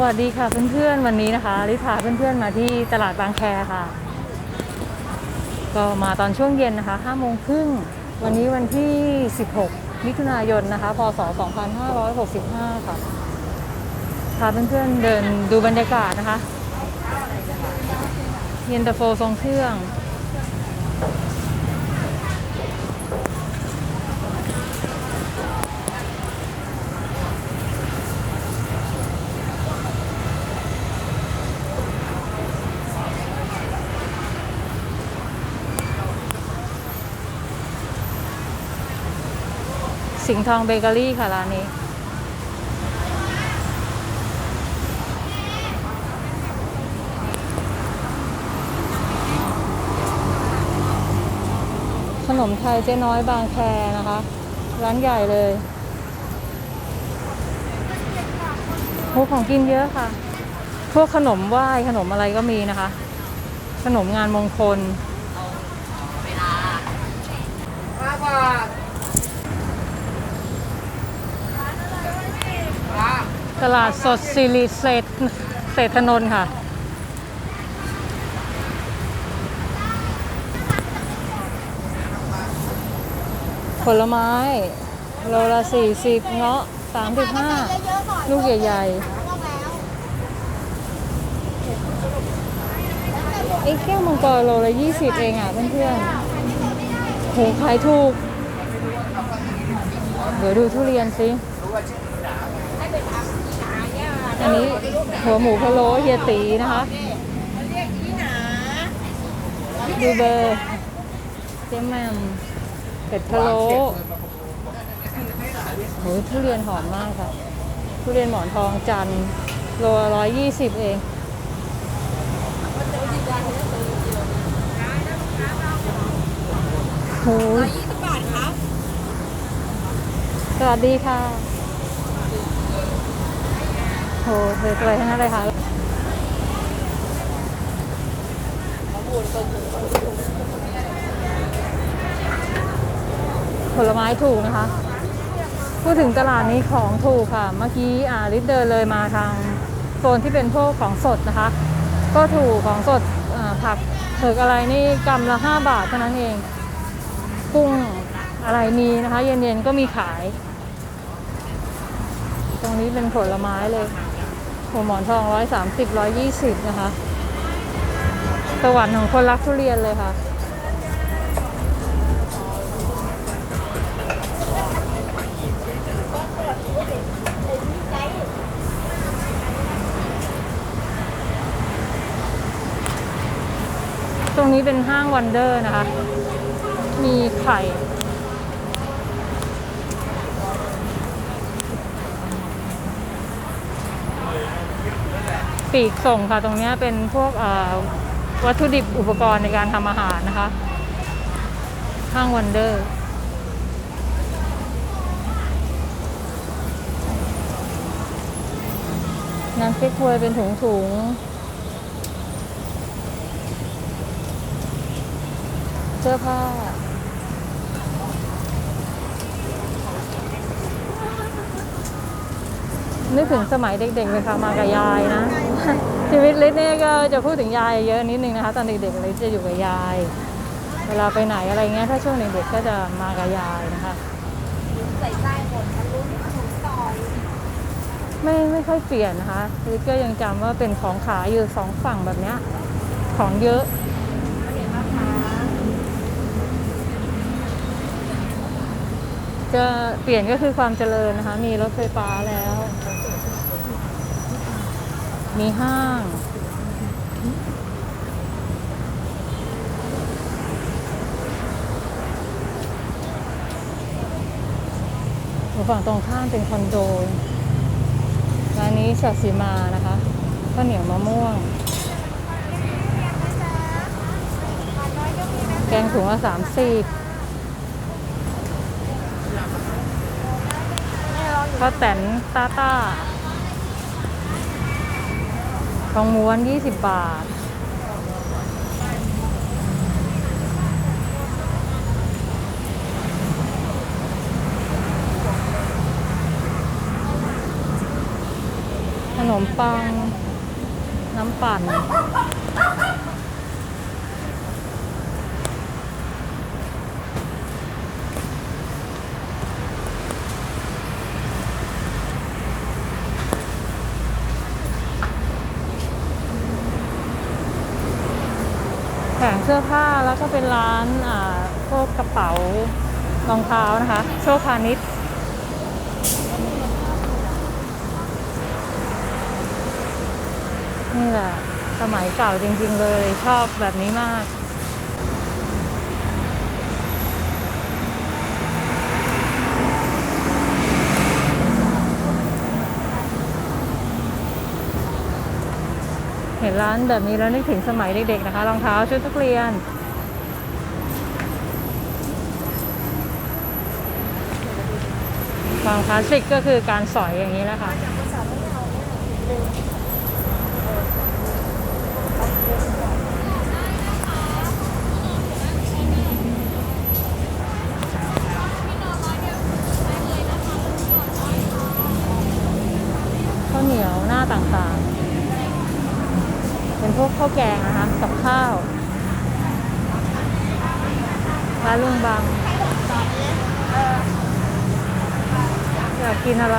สวัสดีค่ะเพื่อนๆวันนี้นะคะ ลิพาเพื่อนๆมาที่ตลาดบางแคค่ะ ก็มาตอนช่วงเย็นนะคะ5โมงครึ่งวันนี้วันที่ 16 มิถุนายนนะคะพศ 2565 ค่ะพาเพื่อนๆเดินดูบรรยากาศนะคะ เย็นตาโฟทรงเครื่อง สิงห์ทองเบเกอรี่ค่ะร้านนี้ ขนมไทยเจ๊น้อยบางแคนะคะ ร้านใหญ่เลยโอ้ของกินเยอะค่ะ พวกขนมไหว้ขนมอะไรก็มีนะคะ ขนมงานมงคลห้าบาท ตลาดสดสิริเศษเศรษฐนนท์ค่ะ ผลไม้ โลละ40เงาะ35ลูกใหญ่ๆไอ้แก้วมังกรโลละ20เองอะเพื่อนๆโหขายถูก เดี๋ยวดูทุเรียนสิ อันนี้หัวหมูพะโล้เฮียตีนะคะดูเบอร์เจมแมมเป็ดพะโล้โหทุเรียนหอมมากค่ะ ทุเรียนหมอนทองจันโลร้อยยี่สิบเองโหยี่สิบบาทครับสวัสดีค่ะ หสวยๆทั้งนั้นเลยค่ะผลไม้ถูกนะคะ พูดถึงตลาดนี้ของถูกค่ะ เมื่อกี้อ่าลิศเดินเลยมาทางโซนที่เป็นพวกของสดนะคะ ก็ถูกของสดผักเผือกอะไรนี่กำละ 5 บาทเท่านั้นเอง กุ้งอะไรมีนะคะ เย็นๆก็มีขาย ตรงนี้เป็นผลไม้เลย หัวหมอนทอง130 120นะคะสวรรค์ของคนรักทุเรียนเลยค่ะ ตรงนี้เป็นห้างวันเดอร์นะคะ มีไข่ ปีกส่งค่ะ ตรงนี้เป็นพวกวัตถุดิบอุปกรณ์ในการทำอาหารนะคะ ห้างวันเดอร์น้ำเก๊กฮวยเป็นถุงถุงๆเสื้อผ้า นึกถึงสมัยเด็กๆเลยค่ะมากับยายนะ ชีวิตลิศเนี่ยก็จะพูดถึงยายเยอะนิดนึงนะคะตอนเด็กๆลิศจะอยู่กับยาย เวลาไปไหนอะไรเงี้ยถ้าช่วงเด็กๆก็จะมากับยายนะคะใส่ใต้หมดมันรู้ที่มันถูกต่อยไม่ไม่ค่อยเปลี่ยนนะคะลิศก็ยังจำว่าเป็นของขายอยู่สองฝั่งแบบเนี้ยของเยอะ เห็นราคา จะเปลี่ยนก็คือความเจริญนะคะ มีรถไฟฟ้าแล้ว มีห้าง ฝั่งตรงข้ามเป็นคอนโดร้านนี้สัตสีมานะคะข้าวเหนียวมะม่วง แกงถุงละสามสิบ ข้าวแตนตาตาทองม้วน 20 บาท ขนมปัง น้ำปั่น สื้อผ้าแล้วก็เป็นร้านอ่าพวกกระเป๋ารองเท้านะคะ โชคพาณิชย์นี่แหละสมัยเก่าจริงๆเลยชอบแบบนี้มาก เห็นร้านแบบนี้แล้วนึกถึงสมัยเด็กๆนะคะรองเท้าชุดนักเรียน ความคลาสสิกก็คือการสอยอย่างนี้แหละค่ะข้าวเหนียวหน้าต่างๆ พวกข้าวแกงนะคะกับข้าวร้านลุงบังอยากกินอะไร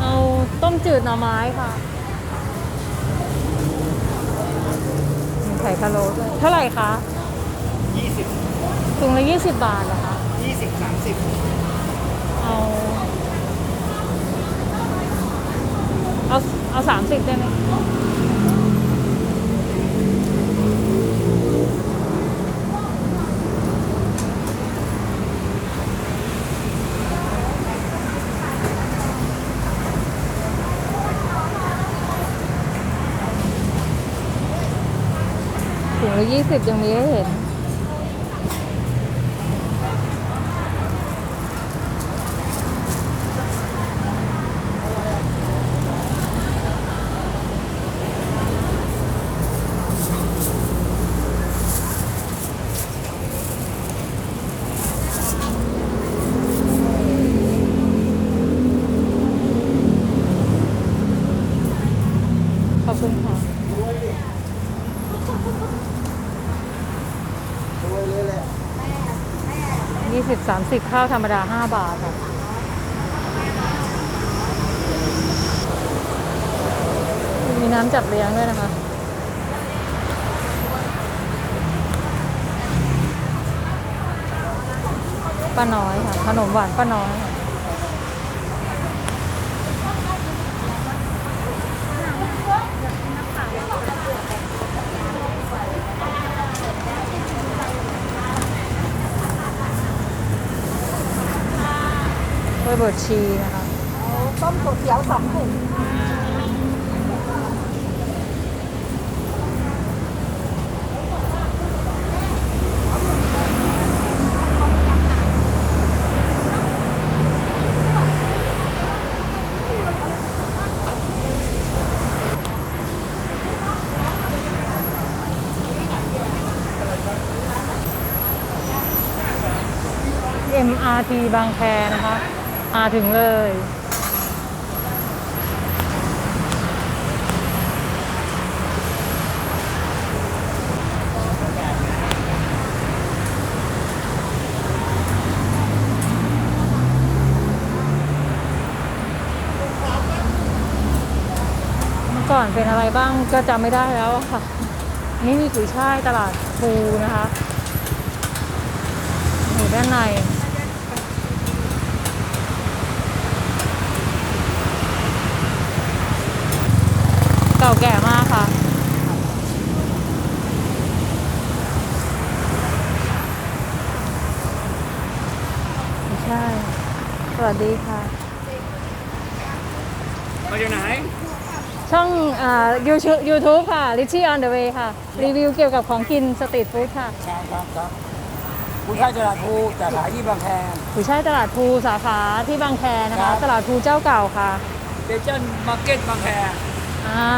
เอาต้มจืดหน่อไม้ค่ะมีไข่พะโล้ด้วยเท่าไหร่คะยี่สิบถุงละยี่สิบบาทเหรอคะยี่สิบสามสิบเอา เอาสามสิบได้ไหมถุงละยี่สิบยังมีให้เห็น ขอบคุณค่ะ รวยเลยแหละ ยี่ สิกข้าวธรรมดาห้าบาทค่ะมีน้ำจับเลี้ยงด้วยนะคะ ป้าน้อยค่ะ ขนมหวานป้าน้อยค่ะ กล้วยบดชีนะคะต้มก๋วยเตี๋ยวสองถุงเอ็มอาร์ทีบางแคนะคะ มาถึงเลยเมื่อก่อนเป็นอะไรบ้างก็จำไม่ได้แล้วค่ะ นี่มีกุยช่ายตลาดภูนะคะอยู่ด้านใน ก่าแก่มากค่ะไม่ใช่ สวัสดีค่ะ มาอยู่ไหน ช่องยูทูบยูทูบค่ะ Richie on the way ค่ะ รีวิวเกี่ยวกับของกินสตรีทฟู้ดค่ะ ครับครับครับผู้ชายตลาดภูจะขายที่บางแคผู้ใช่ายตลาดภูสาขาที่บางแคนะครัคะบตลาดภูเจ้าเก่าค่ะ เดเจนมาร์เก็ตบางแค อ่า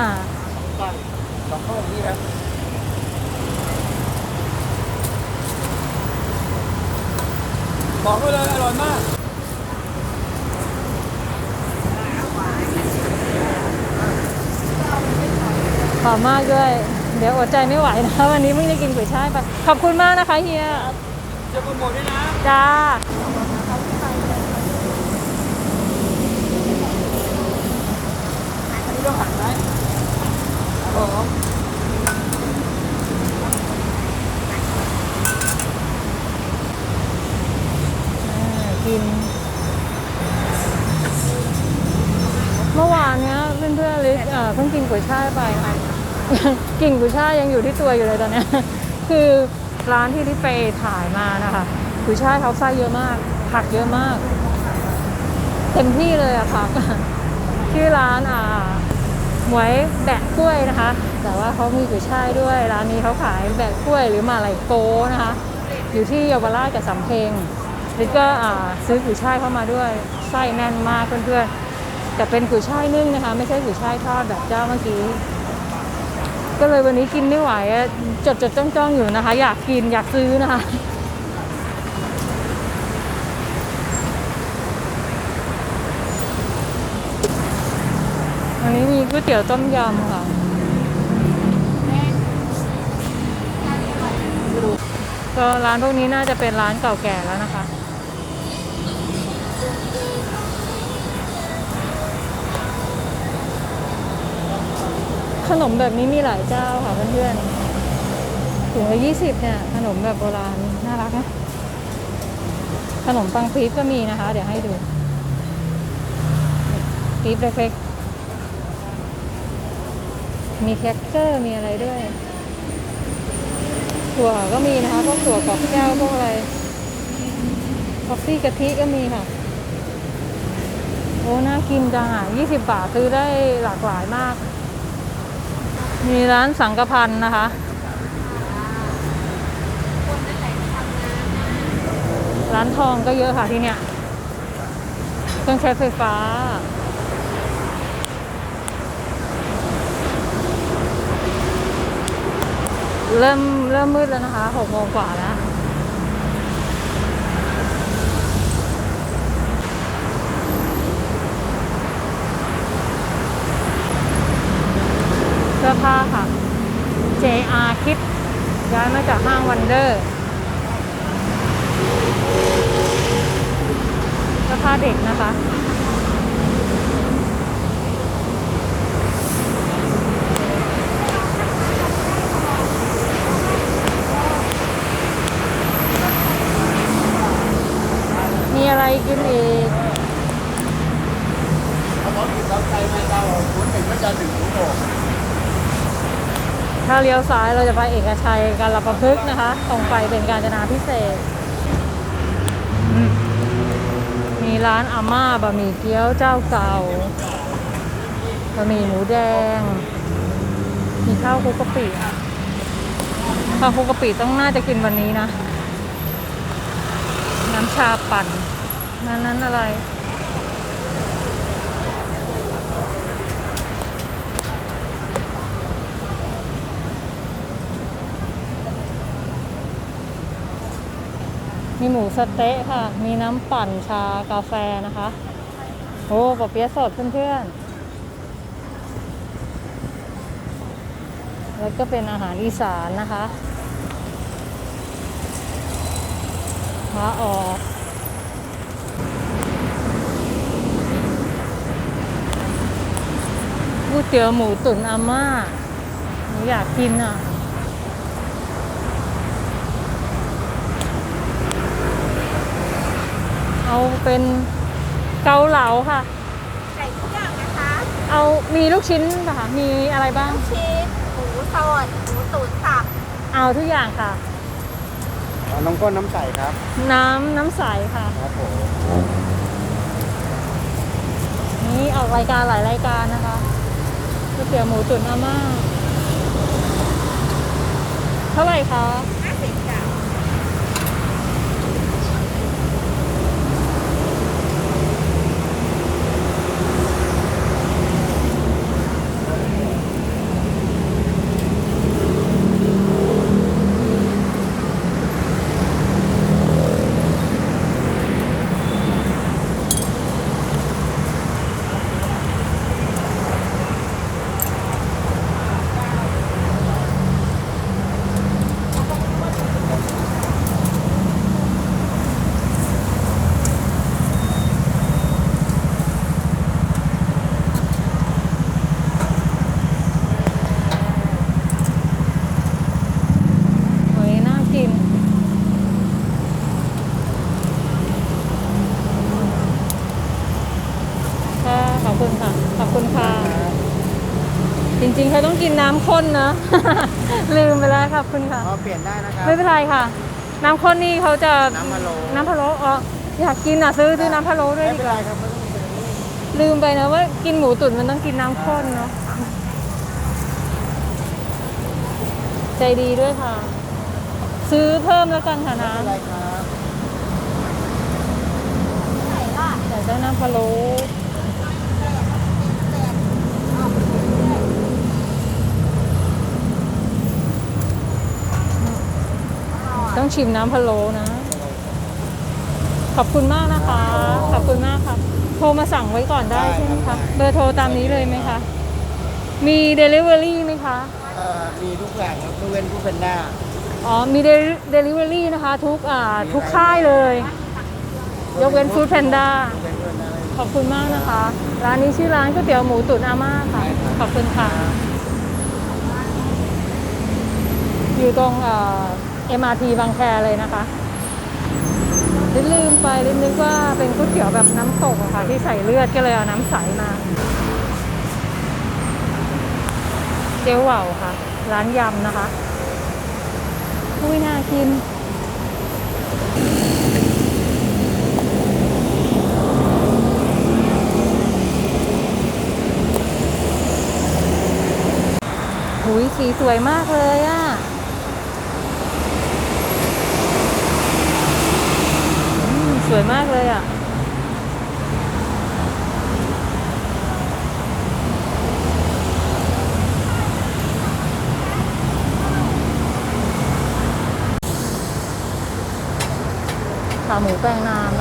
ฝั่สองข้างนี้ครับบอกไปเลยอร่อยมากหอมมากด้วย เดี๋ยวอดใจไม่ไหวนะวันนี้เพิ่งได้กินก๋วยช่ายไป ขอบคุณมากนะคะเฮีย จะโปรหมทด้วยนะ จ้า ต้องหันไหมครับผมอ่ากิน เมื่อวานเนี้ยเพื่อนๆลิศเอ่อเพิ่งกินก๋วยช่ายไปกลิ่นกุยช่ายยังอยู่ที่ตัวอยู่เลยตอนเนี้ยคือร้านที่ลิศไปถ่ายมานะคะกุยช่ายเขาไส้เยอะมาก ผักเยอะมาก เต็มที่เลยอะผักชื่อร้านอ่า หมวยแบะกล้วยนะคะ แต่ว่าเขามีกุยช่ายด้วย ร้านนี้เขาขายแบะกล้วยหรือมาไหลโกนะคะ อยู่ที่เยาวราชกับสำเพ็งลิศก็ซื้อกุยช่ายเข้ามาด้วย ไส้แน่นมากเพื่อนๆ แต่เป็นกุยช่ายนึ่งนะคะ ไม่ใช่กุยช่ายทอดแบบเจ้าเมื่อกี้ ก็เลยวันนี้กินไม่ไหวจดจดจ้องจ้องๆอยู่นะคะ อยากกินอยากซื้อนะคะ อันนี้มีก๋วยเตี๋ยวต้มยำค่ะ ก็ร้านพวกนี้น่าจะเป็นร้านเก่าแก่แล้วนะคะ ขนมแบบนี้มีหลายเจ้าค่ะเพื่อนๆถุงละยี่สิบเนี่ยขนมแบบโบราณน่ารักนะ ขนมปังปี๊บก็มีนะคะ เดี๋ยวให้ดูปี๊บเล็กๆ มีแครกเกอร์มีอะไรด้วยถั่วก็มีนะคะพวกถั่วกรอบแก้วพวกอะไรคอฟฟี่กะทิก็มีค่ะ โอ้น่ากินจังอะ20 บาทซื้อได้หลากหลายมาก มีร้านสังกพันนะคะร้านทองก็เยอะค่ะที่เนี่ย เครื่องใช้ไฟฟ้า เริ่มเริ่มมืดแล้วนะคะหกโมงกว่าแล้ว เสื้อผ้าค่ะ JR คิดย้ายมาจากห้างวันเดอร์เสื้อผ้าเด็กนะคะ มีอะไร กินอีกถ้าเลี้ยวซ้ายเราจะไปเอกชัยการละประพฤกษ์นะคะ ตรงไปเป็นการจนาพิเศษ มีร้านอาม่าบะหมี่เกี๊ยวเจ้าเก่าบะหมี่หมูแดง มีข้าวคุกกะปิข้าวคุกกะปิต้องน่าจะกินวันนี้นะ น้ำชาปั่น นั้นนั้นอะไร มีหมูสเต๊ะค่ะ มีน้ำปั่นชากาแฟนะคะ โอ้ปอเปี๊ยะสดเพื่อนๆ แล้วก็เป็นอาหารอีสานนะคะพระออก ก๋วยเตี๋ยวหมูตุ๋นอาม่าหนูอยากกินอะเอาเป็นเกาเหลาค่ะ ไก่ทุกอย่างนะคะ เอามีลูกชิ้นป่ะคะมีอะไรบ้างชีสหมูสดหมูตุ๋นสับเอาทุกอย่างค่ะ น้องก้นน้ำใสครับ น้ำน้ำใสค่ะ ครับผม นี่ออกรายการหลายรายการนะคะ ก๋วยเตี๋ยวหมูตุ๋นอาม่า เท่าไหร่คะ ริงๆเขาต้องกินน้ำข้นนะ ลืมไปแล้วครับคุณค่ะพอเปลี่ยนได้นะครับ ไม่เป็นไรค่ะ น้ำข้นนี่เขาจะน้ำมะโลน้ำพะโล้อ๋ออยากกินอะซื้อซื้อน้ำพะโล้ด้วยไม่ดีเป็นกไรว่าครับไม่ต้องเป็นไรลืมไปนะว่ากินหมูตุ๋นมันต้องกินน้ำข้นเนาะใจดีด้วยค่ะ ซื้อเพิ่มแล้วกันค่ะไม่น้เป็นไรครับำอยากได้น้ำพะโล้ ต้องชิมน้ำพะโล้นะ ขอบคุณมากนะคะ ขอบคุณมากครับโทรมาสั่งไว้ก่อนได้ใช่ไหมคะ เบอร์โทรตามนี้เลยไหมคะ มี Delivery ไหมคะ เอ่อมีทุกอย่างครับยกเว้นผู้เป็นหน้า อ๋อ มี Delivery นะคะ ทุกอ่าทุกค่ายเลย ยกเว้น Food Panda เป็นคนอะไร ขอบคุณมากนะคะ ร้านนี้ชื่อร้านก๋วยเตี๋ยวหมูตุ๋นอาม่าค่ะขอบคุณค่ะ อยู่ตรงเอ่อ MRT บางแคเลยนะคะลิลืมไปลินึกว่าเป็นก๋วยเตี๋ยวแบบน้ำตกอะค่ะ ที่ใส่เลือดก็เลยเอาน้ำใสมาเจ๊เหว่าค่ะ ร้านยำนะคะอุ้ยน่ากินหุยสีสวยมากเลยอะ่ะอืม สวยมากเลยอะขาหมูแป้งน้าง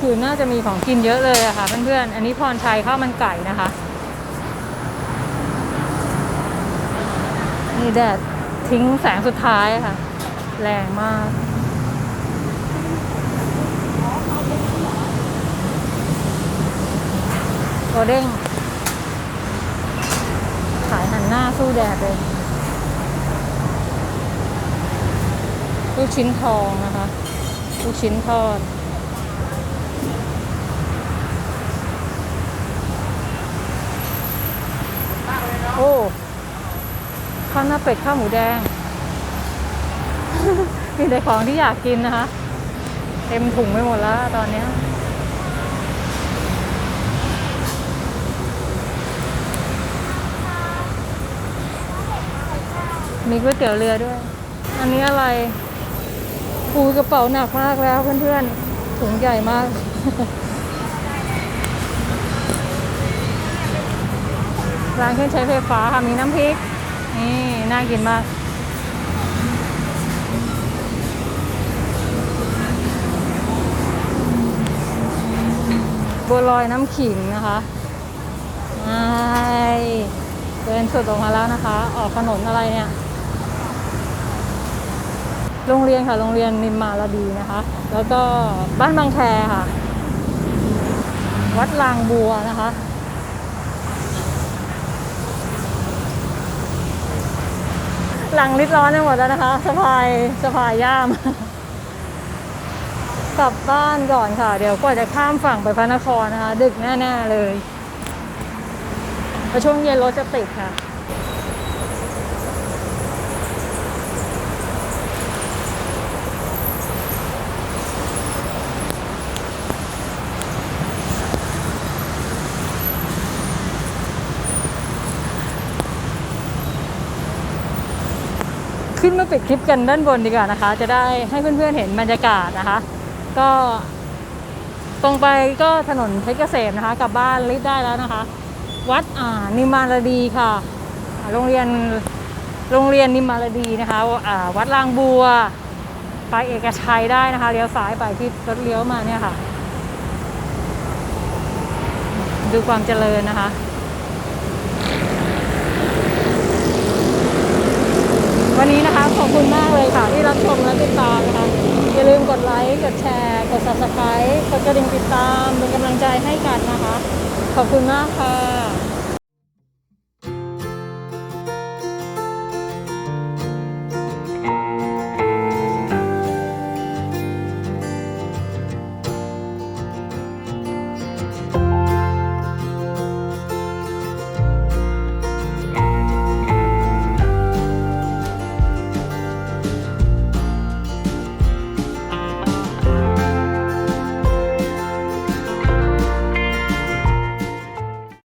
คืนน่าจะมีของกินเยอะเลยอะค่ะเพื่อนๆ อันนี้พรชัยข้าวมันไก่นะคะนี่แดดทิ้งแสงสุดท้ายะค่ะ แรงมาก โอเด้ง ขายหันหน้าสู้แดดเลยลูกชิ้นทองนะคะ ลูกชิ้นทอด โอ้ข้าวหน้าเป็ดข้าวหมูแดง มีแต่ของที่อยากกินนะคะ เต็มถุงไปหมดแล้วตอนเนี้ยมีก๋วยเตี๋ยวเรือด้วย อันนี้อะไรปูกระเป๋าหนักมากแล้วเพื่อนๆ ถุงใหญ่มาก ร้านเครื่องใช้ไฟฟ้าค่ะมีน้ำพริก นี่ น่ากินมาก บัวลอยน้ำขิงนะคะไอเดินสุดออกมาแล้วนะคะ ออกถนนอะไรเนี่ย โรงเรียนค่ะ โรงเรียนนิมมาลาดีนะคะ แล้วก็บ้านบางแคค่ะ วัดลางบัวนะคะ หลังริดร้อนไปหมดแล้วนะคะสะพายสะพายย่าม กลับบ้านก่อนค่ะ เดี๋ยวกว่าจะข้ามฝั่งไปพระนครนะคะ ดึกแน่ ๆ เลยเพราะช่วงเย็นรถจะติดค่ะ ปิดคลิปกันด้านบนดีกว่านะคะ จะได้ให้เพื่อนๆเห็นบรรยากาศนะคะ ก็ตรงไปก็ถนนเพชรเกษมนะคะกลับบ้านรีบได้แล้วนะคะ วัดอ่านิมมานดีค่ะ โรงเรียนโรงเรียนนิมมานดีนะคะอ่าวัดลางบัว ไปเอกชัยได้นะคะเลี้ยวซ้ายไปที่รถเลี้ยวมาเนี่ยค่ะ ดูความเจริญนะคะ วันนี้นะคะขอบคุณมากเลยค่ะที่รับชมและติดตามนะคะ อย่าลืมกดไลค์ กดแชร์ กด subscribe กดกระดิ่งติดตามเป็นกำลังใจให้กันนะคะ ขอบคุณมากค่ะ